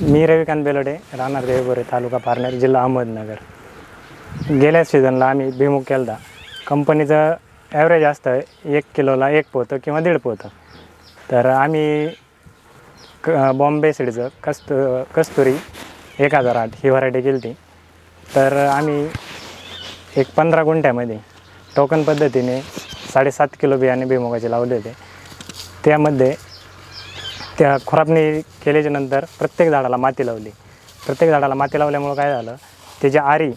मी रविकांत बेलडे राहणार देवगोरे तालुका पारनेर जिल्हा अहमदनगर. गेल्या सीझनला आम्ही भिमुख केलदा कंपनीचं ॲव्हरेज असतं एक किलोला एक पोतं किंवा दीड पोतं. तर आम्ही क बॉम्बे सीडचं कस्तु कस्तुरी एक हजार आठ ही व्हरायटी केली ती तर आम्ही एक पंधरा गुंठ्यामध्ये टोकन पद्धतीने साडेसात किलो बियाणे भिमुगाचे लावले होते. त्यामध्ये त्या खुरापणी केल्याच्यानंतर प्रत्येक झाडाला माती लावली. प्रत्येक झाडाला माती लावल्यामुळं काय झालं? त्याच्या आरी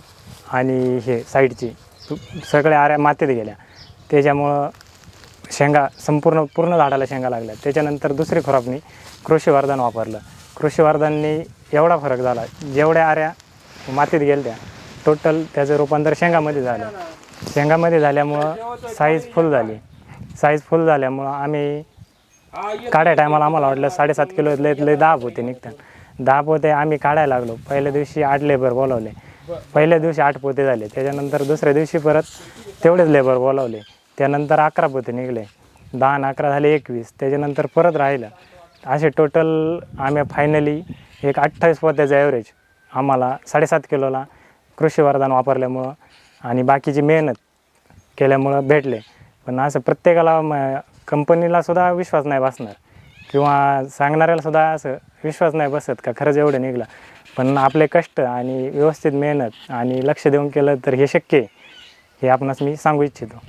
आणि हे साईडची सगळ्या आऱ्या मातीत गेल्या. त्याच्यामुळं शेंगा संपूर्ण पूर्ण झाडाला शेंगा लागल्या. त्याच्यानंतर दुसरी खुरापणी कृषीवर्धन वापरलं. कृषीवर्धननी एवढा फरक झाला. जेवढ्या आऱ्या मातीत गेल्या टोटल त्याचं रूपांतर शेंगामध्ये झालं. शेंगामध्ये झाल्यामुळं साईज फुल झाली. साईज फुल झाल्यामुळं आम्ही काढाय टायमाला आम्हाला वाटलं साडेसात किलो लय लय दहा पोते निघतात. दहा पोते आम्ही काढायला लागलो. पहिल्या दिवशी आठ लेबर बोलावले. पहिल्या दिवशी आठ पोते झाले. त्याच्यानंतर दुसऱ्या दिवशी परत तेवढेच लेबर बोलावले. त्यानंतर अकरा पोते निघले. दहा आणि अकरा झाले एकवीस. त्याच्यानंतर परत राहिलं. असे टोटल आम्ही फायनली एक अठ्ठावीस पोत्याचं ॲव्हरेज आम्हाला साडेसात किलोला कृषी वरदान वापरल्यामुळं आणि बाकीची मेहनत केल्यामुळं भेटले. पण असं प्रत्येकाला कंपनीला सुद्धा विश्वास नाही बसणार. किंवा सांगणाऱ्याला सुद्धा असं विश्वास नाही बसत का खरंच एवढं निघलं. पण आपले कष्ट आणि व्यवस्थित मेहनत आणि लक्ष देऊन केलं तर हे शक्य आहे हे आपणास मी सांगू इच्छितो.